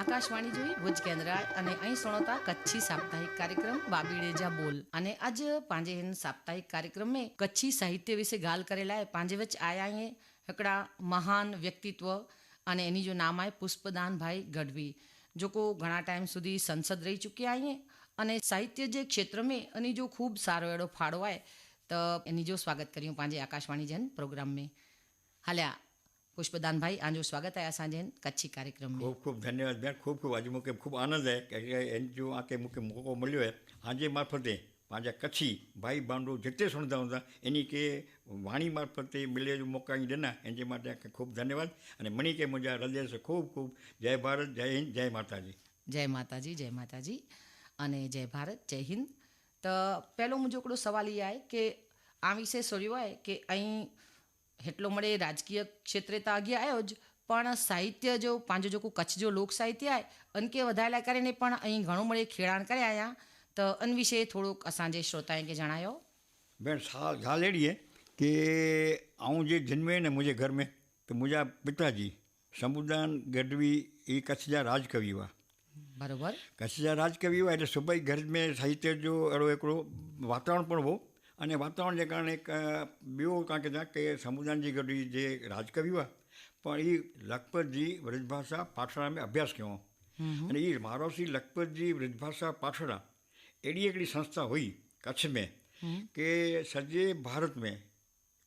આકાશવાણી જોઈ ભુજ કેન્દ્રાળ અને અહીં સુણોતા કચ્છી સાપ્તાહિક કાર્યક્રમ બાબીડે જા બોલ. અને આજ પાંજેહન સાપ્તાહિક કાર્યક્રમ મેં કચ્છી સાહિત્ય વિશે ગાલ કરેલા પાંજેવચ આયા હે હકડા મહાન વ્યક્તિત્વ અને એની જો નામ આય પુષ્પદાનભાઈ ગઢવી. જોકો ઘણા ટાઈમ સુધી સંસદ રહી ચૂક્યા અહીંયા અને સાહિત્ય જે ક્ષેત્ર મેં એની જો ખૂબ સારો એડો ફાળો આય, તો એની જો સ્વાગત કર્યું પાંજે આકાશવાણી જન પ્રોગ્રામ મેં હાલ્યા. પુષ્પદાનભાઈ આજનું સ્વાગત આયા સાંજે કચ્છી કાર્યક્રમ ખૂબ ખૂબ ધન્યવાદ બેન ખૂબ ખૂબ આજે મૂકે ખૂબ આનંદ હે કે એને જો આ કે મૂકે મોકો મળ્યો હે. આજે મારફતે પાંજા કચ્છી ભાઈ બાંડો જેટલે સુણતા હતા એની કે વાણી મારફતે મિલે જો મોકા અહીં દેના એને માટે ખૂબ ધન્યવાદ. અને મણી કે મુજા હૃદય ખૂબ ખૂબ જય ભારત જય હિન્દ જય માતાજી. જય માતાજી જય માતાજી. અને જય ભારત જય હિન્દ. તો પહેલો મુંજો હિકड़ो સવાલ એ आहे કે આ વિશે સોલ્યો आहे કે અહીં એટલો મળે રાજકીય ક્ષેત્રે તો આગે આવ્યો જ. પણ સાહિત્ય જો પાંજો જોકું કચ્છ જો લોક સાહિત્ય આય. અનકે વધારેલા કરીને પણ અહીં ઘણું મળે ખેડાણ કર્યા આયા. તો અન વિશે થોડુંક અસાંજે શ્રોતાએ કે જણાયો. બેન ઘાલેડીએ કે હું જે જન્મે ને મુજે ઘર મેં તો મુજા પિતાજી સમુદાન ગઢવી એ કચ્છજા રાજકવિ વા. બરાબર. કચ્છજા રાજકવિ વા એટલે સુભાઈ ઘર મેં સાહિત્ય જો એડો એકડો વાતાવરણ પણ બહુ અને વાતાવરણને કારણે એક બેઓ કાં કહેતા કે સમુદાનજી ગઢવી જે રાજકવિ પણ એ લખપતજી વ્રજભાષા પાઠશાળા મેં અભ્યાસ કહો અને એ મારોસી લખપતજી વ્રજભાષા પાઠશાળા એડી એકડી સંસ્થા હોય કચ્છ મેં કે સજે ભારત મેં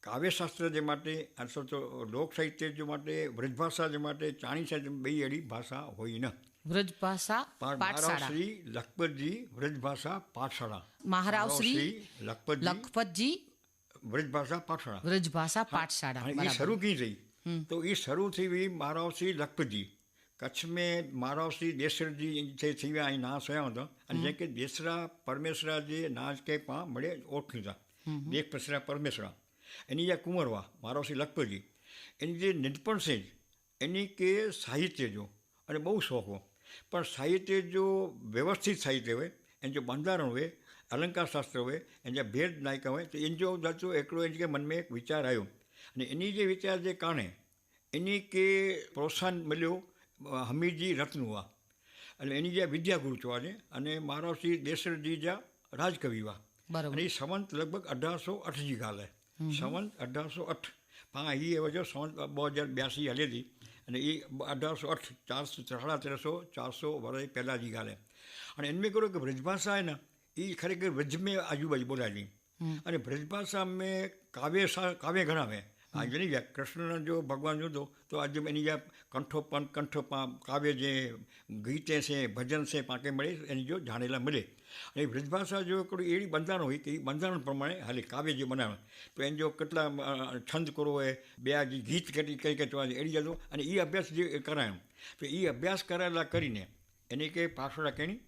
કાવ્યશાસ્ત્ર જે માટે અથવા તો લોક સાહિત્ય જે માટે વ્રજભાષા જે માટે ચાણી સાહિત્ય બે એડી ભાષા હોય ન. વ્રજ ભાષા પણ પાઠશાળા મહારાવશ્રી લખપતજી વ્રજભાષા પાઠશાળા મહારાવશ્રી લખપતજી લખપતજી વ્રજભાષા પાઠશાળા વ્રજ ભાષા પાઠશાળા અને એ બરાબર. શરૂ કી થઈ તો એ શરૂ થઈ हुई महारावश्री लखपतजी कच्छ में महारावश्री देसरजी જે થઈ વિયા અહીં નાશ થયા હતા અને જે કે દેસરા પરમેશ્વરા જે નાશ કે પા મળે ઓળખ્યું હતા દેખ પસરા પરમેશ્વરા એની જે કુંવરવા મહારાવશ્રી લખપતજી એની જે નિડપણ છે જ, એની કે સાહિત્ય જો અને બહુ શોખ હોય પણ સાહિત્ય જો વ્યવસ્થિત સાહિત્ય હોય એનું જો બંધારણ હોય અલંકાર શાસ્ત્ર હોય એને જે ભેદ નાયક હોય તો એને જો જાચું એકલો એને કે મનમાં એક વિચાર આવ્યો. અને એની જે વિચાર જે કારણે એની કે પ્રોત્સાહન મળ્યું હમીરજી રત્નુવા. એટલે એની જે વિદ્યાગુરુ ચોવાને અને મારો શ્રી દેશરજી જા રાજકવિવા અને એ સંવંત લગભગ અઢારસો અઠ જી ગાલે સંવંત અઢારસો અઠ પા એ વજો સંવંત બ હજાર બ્યાસી હલે હતી અને એ અઢારસો અઠ ચારસો સાડા તેરસો ચારસો વર્ષ પહેલાં જી ગાલે. અને એમ કરો કે બ્રજભાષા ને એ ખરેખર વ્રજમે આજુબાજુ બોલાવી. અને બ્રજભાષા મેં કાવ્ય કાવ્ય ગણાવે. આવે આ જણી ગયા કૃષ્ણ જો ભગવાન જોતો તો આજે એની જે કંઠોપન કંઠ કાવ્ય જે ગીતે છે ભજન છે પાકે મળે એની જો જાણેલા મળે. અને વ્રજભાષા જો કોઈ એવી બંધારણ હોય કે એ બંધારણ પ્રમાણે હાલે કાવ્ય જે બનાવે તો એને જો કેટલા છંદ કરવો હોય બે આ ગીત કેટલી કઈ કઈ એડી જતો અને એ અભ્યાસ જે કરાયો તો એ અભ્યાસ કરેલા કરીને એને કે પાછળ કેણી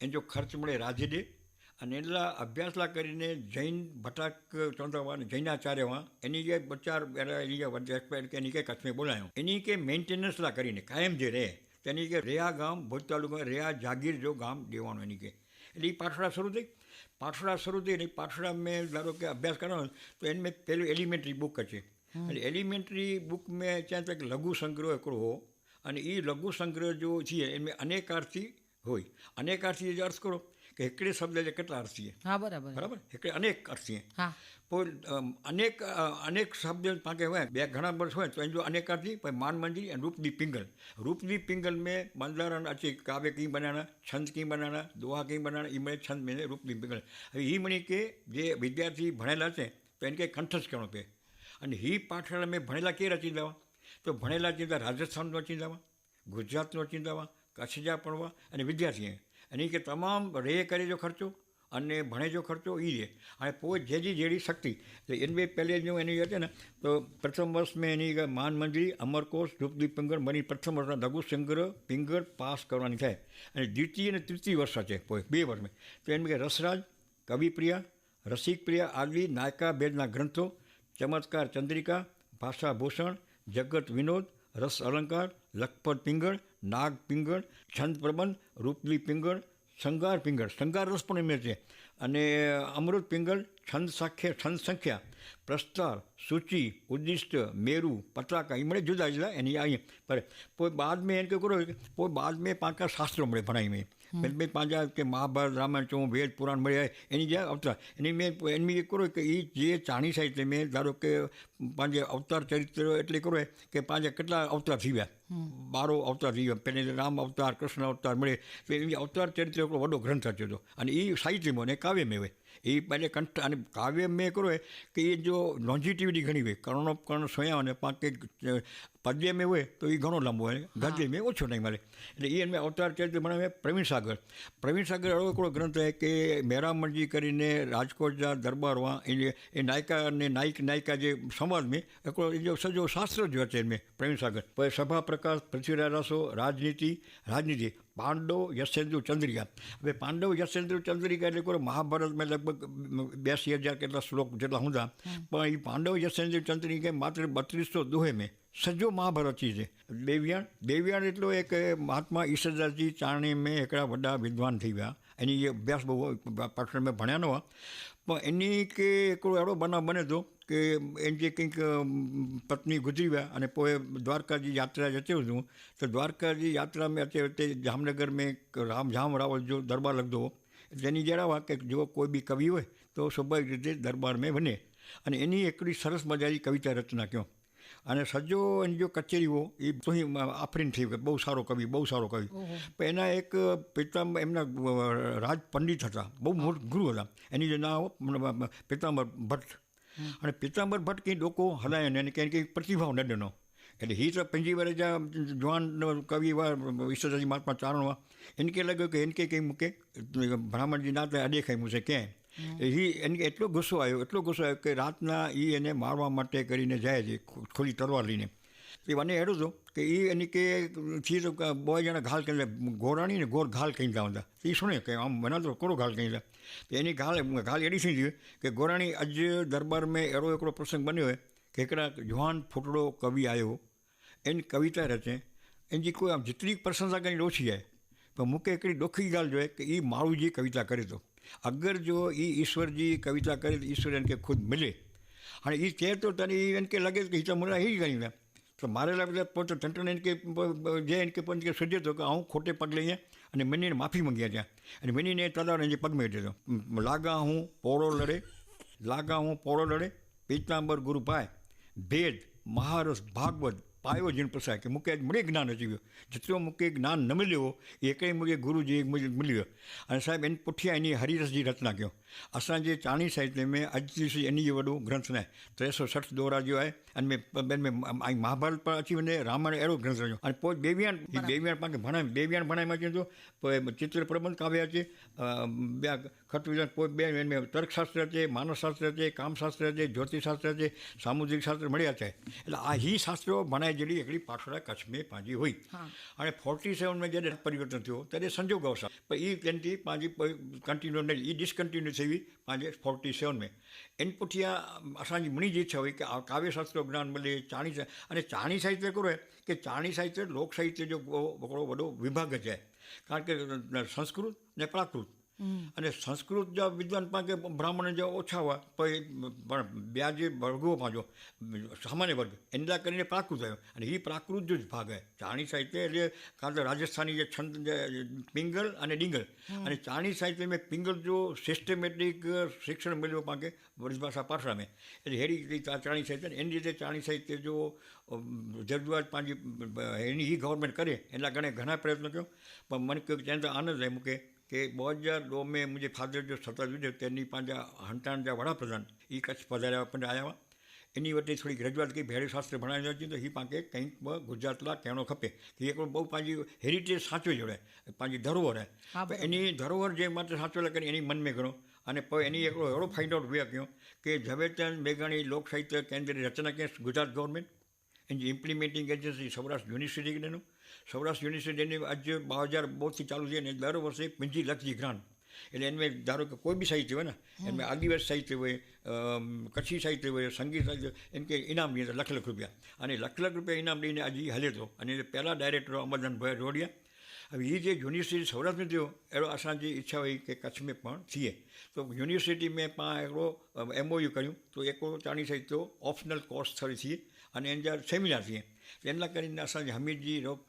એને જો ખર્ચ મળે રાજ્ય દે અને એટલા અભ્યાસલા કરીને જૈન ભટાક ચંદ્રવાન જૈનાચાર્યમાં એની જે બચાર એની જે એક્સપાયર કે એની કે કચ્છમાં બોલાયો એની કે મેન્ટેનન્સલા કરીને કાયમ જે રહે તેની કે રેયા ગામ ભુજ તાલુકા રેયા જાગીર જો ગામ દેવાનું એની કે એટલે એ પાઠશાળા શરૂ થઈ. પાઠશાળા શરૂ થઈ અને એ પાઠશાળા મેં ધારો કે અભ્યાસ કરવાનો તો એને મેં પહેલું એલિમેન્ટરી બુક છે. એટલે એલિમેન્ટરી બુક મેં ત્યાં તક લઘુ સંગ્રહ એકડો અને એ લઘુ સંગ્રહ જો છે એમાં અનેકાર્થી હોય. અનેકારથી જે અર્થ કરો. કે हिकिड़े शब्द जा કેટલા અર્થ છે હા બરાબર બરાબર हिकिड़े અનેક અર્થ છે હા पोइ अम, अनेक अ, अनेक शब्द पाके हुआ है ॿिया घणा वर्ष हुआ तो जो अनेक थी पर मान मंदिर ऐं रूपदीप पिंगल रूपदीप पिंगल में बंधारण अचे काव्य कीअं बनाना छंद कीअं बनाना दोहा कीअं बनाना ई મળે છંદ મેં રૂપદીપ પિંગલ હવે એ મણી કે જે વિદ્યાર્થી ભણેલા છે તો એને કંઈ કંઠસ્થ કરવો પે અને એ પાઠશાળા મેં ભણેલા કે રચીંદાવા તો ભણેલા ચિંતા રાજસ્થાનનો ચિંતાવા ગુજરાતનો ચિંતાવા કચ્છ જા પડવા અને વિદ્યાર્થી અને કે તમામ રે કરે જો ખર્ચો, અને ભણે જો ખર્ચો એ રહે અને પોઈ જેજી જેડી શક્તિ. તો બે પહેલે જો એની હતી ને, તો પ્રથમ વર્ષ મેં એની માન મંજરી અમરકોશ ધૂપદીપ પિંગર મની પ્રથમ વર્ષના લઘુ સંગ્રહ પિંગળ પાસ કરવાની થાય. અને દ્વિતીય અને તૃતીય વર્ષ છે બે વર્ષમાં તો એમ કે રસરાજ, કવિપ્રિયા, રસિકપ્રિયા આદિ નાયકા, ભેદના ગ્રંથો, ચમત્કાર ચંદ્રિકા, ભાષાભૂષણ, જગત વિનોદ રસ અલંકાર, લખપત પિંગળ, નાગ પિંગળ, છંદ પ્રબંધ, રૂપલી પિંગળ શંગાર પિંગળ. શંગાર રસ પણ એમને છે. અને અમૃત પિંગળ, છંદ સાખ્ય છંદ સંખ્યા, પ્રસ્તાર, સૂચિ, ઉદ્દિષ્ટ, મેરુ, પતાકા એ મળે જુદા જુદા એની અહીં પર કોઈ બાદ મેં એને કહ્યું કરો કોઈ બાદ મેં પાંચ શાસ્ત્રો મળે ભણાઈ મેં. બે પાંજા કે મહાભારત, રામાયણ ચો વેદ, પુરાણ મળ્યા એની જે અવતાર, એની મેં એની એ કરો કે એ જે ચાણી સાહિત્ય મેં, ધારો કે પાંજે અવતાર ચરિત્ર એટલે કરો કે પાંજે કેટલા અવતાર થયા બારો અવતાર જીવન પહેલાં રામ અવતાર કૃષ્ણ અવતાર મળે તો એ અવતાર ચરિત્ર એટલો વડો ગ્રંથ થયો હતો. અને એ સાહિત્યમાં ને કાવ્યમાં હોય. એ પહેલે કંઠ અને કાવ્ય મેં કરો કે એ જો લોન્જિટિવિટી ઘણી હોય. કર્ણો કર્ણ સોયા અને પાંચ પદ્ય મેં હોય તો એ ઘણો લાંબો હોય. ગદ્ય મેં ઓછો નહીં મળે. એટલે એ એમને અવતાર ચરિત્ર બનાવે પ્રવીણ સાગર. પ્રવીણ સાગર એવો એકડો ગ્રંથ હોય કે મેરામણજી કરીને રાજકોટના દરબારમાં એ એ નાયકા અને નાયક નાયિકા જે સમાજ મેં એકલો એ જો સજો શાસ્ત્ર જ છે મેં પ્રવીણ સાગર. સભા પ્રકાશ પૃથ્વીરાજ રાસો રાજનીતિ રાજનીતિ પાંડવ યશેન્દ્ર ચંદ્રિકા. હવે પાંડવ યશેન્દ્ર ચંદ્રિકા એટલે કોઈ મહાભારત મેં લગભગ બેસી હજાર કેટલા શ્લોક જેટલા હું પણ એ પાંડવ યશેન્દ્ર ચંદ્રિકા માત્ર બત્રીસો દોહે મેં સજો મહાભારત છે. દેવ્યાણ દેવ્યાણ એટલો એક મહાત્મા ઈશ્વરદાસજી ચારણી મેં એકડા વડા વિદ્વાન થઈ ગયા એની જે અભ્યાસ બહુ પાછળ મેં ભણ્યા ન પણ એની કે એકડો એવો બનાવ બને તો કે એની જે કંઈક પત્ની ગુજરી ગયા અને પોએ દ્વારકાજી યાત્રા જતી હતું તો દ્વારકાજી યાત્રા મેં અત્યારે વખતે જામનગર મેં રામ જામ રાવલ જો દરબાર લખતો તેની જણાવા કે જો કોઈ બી કવિ હોય, તો સ્વાભાવિક રીતે દરબાર મેં બને. અને એની એકડી સરસ મજાની કવિતા રચના કહો અને સજ્જો એની જો કચેરીઓ એ અહીં આફરીન થઈ ગઈ બહુ સારો કવિ બહુ સારો કવિ. પણ એના એક પિતામ એમના રાજ પંડિત હતા. બહુ મોટું ગુરુ હતા. એની જે નામ પિતાંબર ભટ્ટ. અને પિતાંબર ભટ્ટ કંઈ લોકો હલાય ને કંઈ કંઈ પ્રતિભાવ ન દેનો. એટલે હી તો પંજી વારે જ્યાં જવાન કવિ ઈશ્વરજી મહાત્મા ચારણમાં એને કે લાગ્યું કે એને કંઈ કંઈ મૂકે? બ્રાહ્મણજી ના તો દેખાય મૂકે ક્યાંય. એ એને એટલો ગુસ્સો આવ્યો, એટલો ગુસ્સો આવ્યો કે રાતના એ એને મારવા માટે કરીને જાય છે ખોલી તલવાર લઈને. એ મને એડું હતું કે એ એની કે ચીજ બોય જણા ઘાલ કહી ગોરાણી ને ગોર ઘાલ કહીતા હતા એ શુણે કે આમ બના તો કોરો ઘાલ કહીતા તો એની ઘાલ ઘાલ એડી થઈ કે ગોરાણી આજ દરબાર મેં એડો એકડો પ્રસંગ બન્યો હોય કે એકડા જુહાન ફૂટડો કવિ આવ્યો એની કવિતા રચે. એની કોઈ આમ જેટલી પ્રશંસા કરીને ઓછી જાય પણ મૂકે એકડી ડોખી ગાલ જોઈએ કે એ મારું જે કવિતા કરી તો. અગર જો એ ઈશ્વરજી કવિતા કરે તો ઈશ્વર એને કે ખુદ મળે અને એ કહે તો તને એ એને કે લાગે કે તો મને હી ગયું એમ તો મારે લાગે પોતે તંત્રને એને કે જે એને કે પણ કે સજ્જ હતો કે હું ખોટે પગ લઈએ અને મનીને માફી મંગ્યા ત્યાં. અને મનીને તલાવને જે પગ મેળવી દીધો. લાગા હું પોળો લડે, લાગા હું પોળો લડે, પીતાંબર ગુરુ ભેદ, મહારસ ભાગવત પાયો જીન પ્રસાદ કે મૂકે મળે જ્ઞાન અચી ગયો જેટલો મૂકે જ્ઞાન ન મળ્યો એ કંઈ મૂકે ગુરુજી મળ્યો અને સાહેબ એની પુઠિયા એની હરિરસજી રચના કયો असांजे चाणी साहित्य में अॼु ॾिसी इन जो वॾो ग्रंथ न आहे टे सौ सठि दोरा जो आहे इन में ॿियनि में ऐं महाभारत पर अची वञे रामायण अहिड़ो ग्रंथ हुयो ऐं पोइ देवियान देवियान पाण खे भणाए देवियान भणाए में अचे थो पोइ चित्र प्रबंध काव्य अचे ॿिया ખટવિજ્ઞાન કોઈ બે એમ તર્કશાસ્ત્ર છે માનસશાસ્ત્ર છે કામશાસ્ત્ર છે જ્યોતિષશાસ્ત્ર છે સામુદ્રિક શાસ્ત્ર મળ્યા છે. એટલે આ હી શાસ્ત્રો ભણાય જેટલી એકડી પાછળ કચ્છમાં પાંજી હોય. અને ફોર્ટી સેવનમાં જ્યારે પરિવર્તન થયું ત્યારે સંજોગ આવશે પણ એ તેનથી પાંજી કન્ટિન્યુ નહીં એ ડિસકન્ટિન્યુ થઈ પાંજે ફોર્ટી સેવનમાં એન પુઠિયા અસાંજી મણી જે ઈચ્છા હોય કે કાવ્યશાસ્ત્ર જ્ઞાન મળે ચાણી અને ચાણી સાહિત્ય કરો કે ચાણી સાહિત્ય લોક સાહિત્ય જો બકડો વડો વિભાગ છે. કારણ કે સંસ્કૃત ને પ્રાકૃત. અને સંસ્કૃત જો વિદ્વાન કે બ્રાહ્મણ જો ઓછા હોય તો એ પણ બ્યાજે વર્ગો પાંચો સામાન્ય વર્ગ એના કરીને પ્રાકૃત આવ્યો અને એ પ્રાકૃત જ ભાગ હોય. ચાણી સાહિત્ય એટલે કાં તો રાજસ્થાની જે છંદ પિંગલ અને ડીંગલ. અને ચાણી સાહિત્ય મેં પિંગલ જો સિસ્ટમેટિક શિક્ષણ મેળવ્યું પાંકે વ્રજભાષા પાછળ મેં એટલે હેરી ચાણી સાહિત્ય એની રીતે ચાણી સાહિત્ય જો જરૂરિયાત પાંચી એની ગવર્મેન્ટ કરે એટલા ઘણે ઘણા પ્રયત્નો કર્યો. પણ મને કહ્યું ત્યાં તો આનંદ એમ કે કે बहुत हज़ार दो में मुंहिंजे फादर जो सतर्क हुजे तॾहिं पंहिंजा हंटाण जा वड़ा प्रधान ई कच्छ पधारिया पंहिंजा आया हुआ इन वटि थोरी ग्रेजुएट कई भैरव शास्त्र बणाईंदा अचनि त हीअ पाणखे कंहिं ॿ गुजरात लाइ कहिड़ो खपे हीअ हिकिड़ो ॿ पंहिंजी हेरिटेज साचो जोड़े पंहिंजी धरोहर आहे त इन धरोहर जे मथे साचो लॻे इन मन में घणो અને पोइ એની हिकिड़ो अहिड़ो फाइंड आउट बि कयूं की ઝવેરचंद મેઘાણી લોક સાહિત્ય કેન્દ્રની રચના કયसि Gujarat government and implementing agency Saurashtra યુનિવર્સિટીનું Saurashtra યુનિવર્સિટીની આજે બે હજાર બહુથી ચાલુ છે અને દર વર્ષે પંજી લાખથી ગ્રાન્ટ એટલે એમાં ધારો કે કોઈ બી સાહિત્ય હોય ને એમાં આદિવાસી સાહિત્ય હોય કચ્છી સાહિત્ય હોય સંગીત સાહિત્ય એમ કે ઇનામ લખ લખ રૂપિયા. અને લખ લખ રૂપિયા ઇનામ લઈને આજે હાલે તો. અને પહેલાં ડાયરેક્ટર અમરદાન ભાઈ રોડિયા હવે એ જે યુનિવર્સિટી સૌરાષ્ટ્ર में थियो अहिड़ो असांजी इच्छा हुई की कच्छ में पाण थिए तो यूनिवर्सिटी में पाण हिकिड़ो एमओयू कयूं तो हिकिड़ो चाणी सां थियो ऑप्शनल कोर्स थोरी थिए अने हिन जा सेमिनार थिए इन लाइ करे असांजे हमीद जी रोक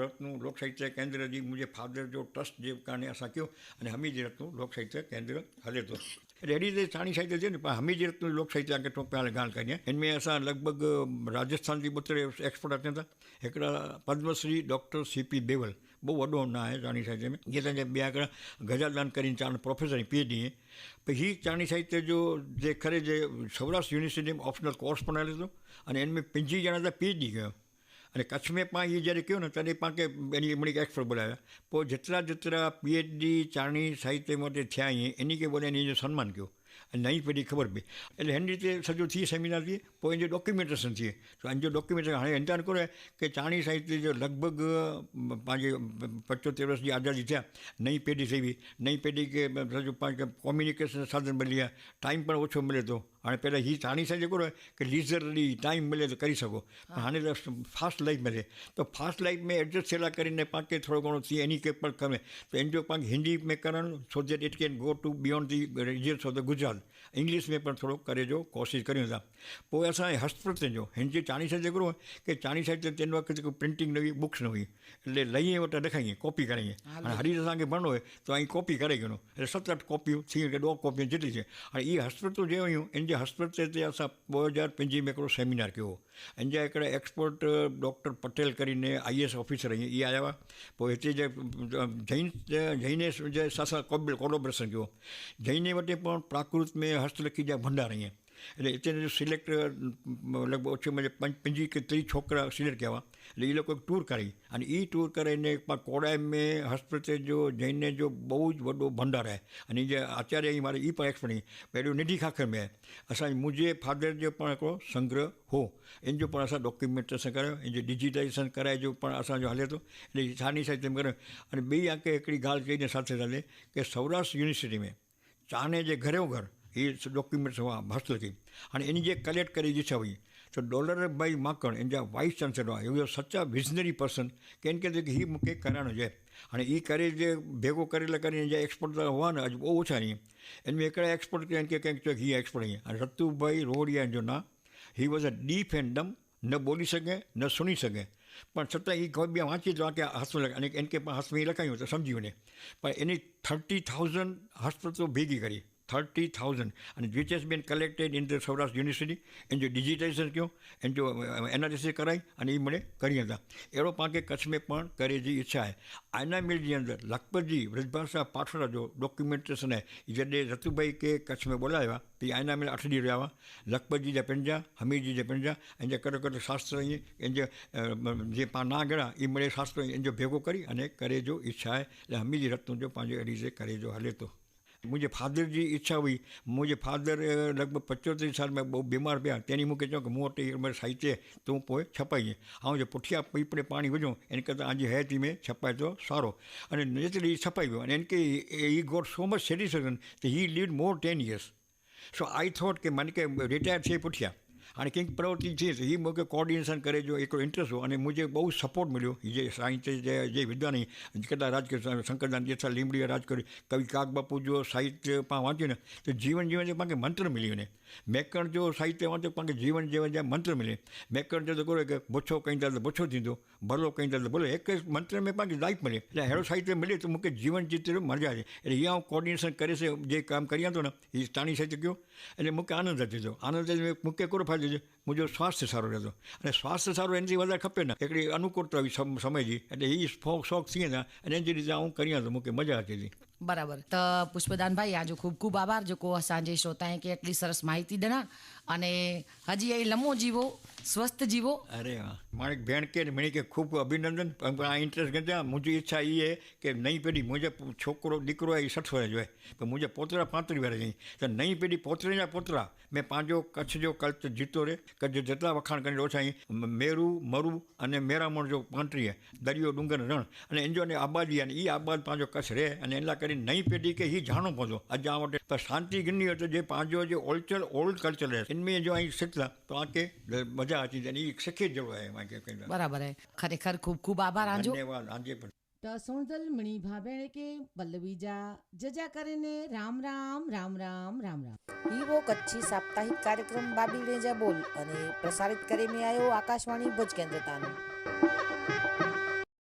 रत्नू लोक साहित्य केंद्र जी मुंहिंजे फादर जो ट्रस्ट जे कारणु असां कयो अने हमीद रत्नू लोक साहित्य केंद्र हले थो अहिड़ी रीति चाणी साहित्य थियो न पर हमीद रत्नू लोक साहित्य खे टोपिया ॻाल्हि कई आहे हिन में असां लॻभॻि राजस्थान जी ॿ टे एक्सपर्ट अचनि था हिकिड़ा पद्मश्री डॉक्टर सी पी बेवल બહુ વડો ના ચાણી સાહિત્य में ये तंहिंजे ॿिया हिकिड़ा गजादान કરીને चाण प्रोफेसर पीएचडी પછી હી ચાણી સાહિત્ય જો જે ખરે જે સૌરાષ્ટ્ર યુનિવર્સિટીમાં ઓપ્શનલ કોર્સ પણ આવેલો હતો અને એમાં પીજી જણા હતા પીએચડી ગયો અને કચ્છમાં પણ એ જ્યારે કહ્યું ને ત્યારે પણ કે એની એમણે એક્સપર્ટ બોલાવ્યા. તો જેટલા જેટલા પીએચડી ચાણી સાહિત્ય માટે થયા એની કે બોલે એની સન્માન કહ્યું અને નહીં પડી ખબર પડી એટલે એની રીતે સજ્જો થઈએ સેમિનારથી પછી જે ડોક્યુમેન્ટેશન થઈએ. તો આને જો ડોક્યુમેન્ટેશન હાણે એન્ટાર કરે કે ચાણી સાહિત્ય જો લગભગ પાંચે, પંચોતેર વર્ષની આઝાદી થયા, નહીં પેઢી થઈ નહીં પેઢી કે કોમ્યુનિકેશન સાધન બદલ્યા ટાઈમ પણ ઓછો મળ્યો હતો અને પહેલાં હી જાણી શકે કરો કે લીઝરલી ટાઈમ મળે તો કરી શકો. પણ આને ફાસ્ટ લાઈફ મળે. તો ફાસ્ટ લાઈફ મેં એડજસ્ટ છેલ્લા કરીને પાંચે થોડો ઘણો થી એની કંઈ પણ કમે. તો એન જો પાંચ હિન્દી મેં કરણ so that it can go to beyond the regions of the Gujarat. English મેં પણ થોડો કરે જો કોશિશ કર્યું હતા. पोइ असां हस्तप्रत जो हिन जे चाणी साहिब जेको की चाणी साहिब ते चवंदो आहे की जेको प्रिंटिंग न बुक्स न हुई એટલે લઈએ વટા દેખાઈએ કોપી કરીએ. અને હરી અસાંखे ભણો હોય તો અહીં કોપી કરે ગયો એટલે સત અઠ કોપીઓ થી કે દો કોપીઓ જેટલી છે. અને એ હસ્તપ્રતો જે હોયું એને हस्तप्रत ते असां ॿ हज़ार पंजी में हिकिड़ो सेमिनार कयो हो इन जा हिकिड़ा एक्सपर्ट डॉक्टर पटेल કરીને આઈએસ ઓફિસર અહીં એ આવ્યા हुआ पोइ हिते जे जैन जैनेश जे सां सां कोलोब्रेशन कयो जैने वटि पण प्राकृत में हस्तलिखी जा भंडार અહીંયા એટલે हिते जो सिलेक्ट લગભગ ઓછું મને પંજ પંજી કે ત્રીસ છોકરા સિલેક્ટ કયા हुआ એટલે એ લોકો ટૂર કરાઈ અને એ ટૂર કરીને કોડાઈ में हस्तप्रत्य जो जैन जो બહુ જ વડો ભંડાર आहे અને જે આચાર્ય અહીં મારે એ પણ एक्सपीरियंस पहिरियों निधि खाकर में आहे असांजे मुंहिंजे फादर जो पण हिकिड़ो संग्रह हो इन जो पण असां डॉक्यूमेंटेशन कयो इन जो डिजिटाइज़ेशन कराए जो पण असांजो हले थो એટલે छानी साहित्य में कयो અને ॿी आके हिकिड़ी ॻाल्हि कई ने સાથે સાથે કે સૌરાષ્ટ્ર યુનિવર્સિટી में ચાને જે ઘરે ઘર એ ડોક્યુમેન્ટ્સ હસ્તથી અને એની જે કલેક્ટ કરી દિશાવી તો ડોલરભાઈ માકણ એન જે vice chancellor A was such a visionary person કેમ કે હી કંઈક કરવાનું છે. અને એ કરે જે ભેગો કરેલા કરીને જે એક્સપર્ટ હોવાના, હજુ બહુ ઓછા નહીં. એમની એકડા એક્સપર્ટ કે કંઈક કંઈક હી એક્સપર્ટ અહીં અને રત્તુભાઈ રોડિયા જો ના he was a deaf and dumb ન બોલી શકે, ન સુણી શકે. પણ છતાં એ કોઈ બે વાંચી તો કે હસવું લખાય અને એને કે પણ હસવું એ લખાયું તો સમજ્યું ને પણ એની થર્ટી થાઉઝન્ડ હસ્તપતો ભેગી કરી. થર્ટી થાઉઝન્ડ અને which has been collected in the Saurashtra university N जो डिजिटाइज़ेशन कयो એન जो एनालिसिस कराई અને એ મને કરી હતા अहिड़ो पाण खे कच्छ में पण करे जी इच्छा आहे आइना मिल जे अंदरि लखपत जी ब्रजभाषा पाठड़ा जो डॉक्यूमेंटेशन आहे जॾहिं रतुभाई खे कच्छ में बोलायो आहे त आइना मिल अठ ॾींहं रहिया हुआ लखपत जी जा पंजा हमीर जी जा पंजा ऐं जा कॾहिं कॾहिं शास्त्र ईअं इन जो जीअं पाण ना ॻणा ई मिड़े शास्त्र इन जो भेगो करी अने करे जो इच्छा आहे એટલે हमीर जी रत्न जो पंहिंजो अहिड़ी से करे जो મુજે ફાધરજી ઈચ્છા हुई મુજે ફાધર લગભગ પચોતેર સાલમાં બહુ બીમાર થયા. તેની મૂકે કહો કે મોટી ઉંમર સાહિત્ય તો હું પોએ છપાઈએ. હા જે પુઠિયા પીપળે પાણી વજું, એને કરતાં આજે હે ધીમે છપાય તો સારો. અને નેચરલી છપાઈ ગયો અને એને કે ઈ ગોટ સો મચ સેટિસ્ફેક્શન તો he lead more ten years. So I thought કે મને કે રિટાયર છે પૂઠ્યા. पुठियां हाणे कंहिं प्रवृत्ति थिए त हीअ मूंखे कोऑर्डिनेशन करे जो हिकिड़ो इंट्रस्ट हो अने मुंहिंजे बहु सपोर्ट मिलियो हीअ जे साहित्य जे जे विद्वान आहिनि जेकॾहिं राज करे शंकरदान जेसा लीमड़ीअ राज करे कवि काग बापू जो साहित्य पाण वांचियो न त जीवन जीवन जो पाण खे मंत्र मिली वञे मेकण जो साहित्य वांचो पाण खे जीवन जीवन जा मंत्र मिले मेकण जो जेको आहे बुछो कईंदा त बुछो थींदो भलो कईंदा त भलो हिकु मंत्र में पाण खे लाइफ मिले એટલે अहिड़ो साहित्य मिले त मूंखे जीवन जीते मज़ा अचे એટલે हीअं आउं कोऑर्डिनेशन करे से जे कमु करियां थो न हीअ टाणी साहित्य कयो એટલે मूंखे आनंद अचे थो आनंद में मूंखे हिकिड़ो फ़ाइदो દેજો મુજબ સ્વાસ્થ્ય સારું રહેતો. અને સ્વાસ્થ્ય સારું એનાથી વધારે ખપે ને, એકડી અનુકૂળતા સમયજી એટલે એ શોખ શોખ થઈએ ને, અને એની રીતે હું કરી હતો મૂકી, મજા હતી. બરાબર. તો પુષ્પદાનભાઈ આજો ખૂબ ખૂબ આભાર. જો કો સાંજે શ્રોતાએ કે એટલી સરસ માહિતી દેના અને હજી એ લમો જીવો, સ્વસ્થ જીવો. અરે મારી બહેણ કે મને કે ખૂબ અભિનંદન, પણ આ ઇન્ટરેસ્ટ ગંજા મુજી ઈચ્છા એ છે કે નહીં પેઢી મુજે છોકરો, દીકરો એ સઠ વર્ષ હોય. પણ મુજે પોતરા પાંત્રીસ વર્ષ જઈ તો નહીં પેઢી પોતરીના પોતરા. મેં પાંજો કચ્છ જો કલ્ચ જીતો રે. કચ્છ જેટલા વખાણ કરીને ઓછા મેરુ, મરુ અને મેરામણ જો પાંત્રીએ. દરિયો ડુંગર રણ. અને એન્જો અને આબાદી અને એ આબાદ પાંજો કચ્છ રહે અને એટલા करे नई पीढ़ी खे ही जाणो पवंदो अॼु आ वटि पर शांति गिनी हो त जे पंहिंजो जो ओल्चर ओल्ड कल्चर आहे इनमें जो અહીં શીખતા તો આંકે મજા અચી જાય એ શીખી જ જવું आहे मूंखे કંઈ બરાબર હે ખરેખર ખૂબ ખૂબ આભાર આજો ધન્યવાદ આજે પણ त सोणदल मणी भाभेण के पल्लवी जा जजा કરીને રામ રામ રામ રામ રામ રામ હીવો કચ્છી સાપ્તાહિક કાર્યક્રમ બાબી રેજા બોલ અને પ્રસારિત કરીને આવ્યો આકાશવાણી ભુજ કેન્દ્ર તાનું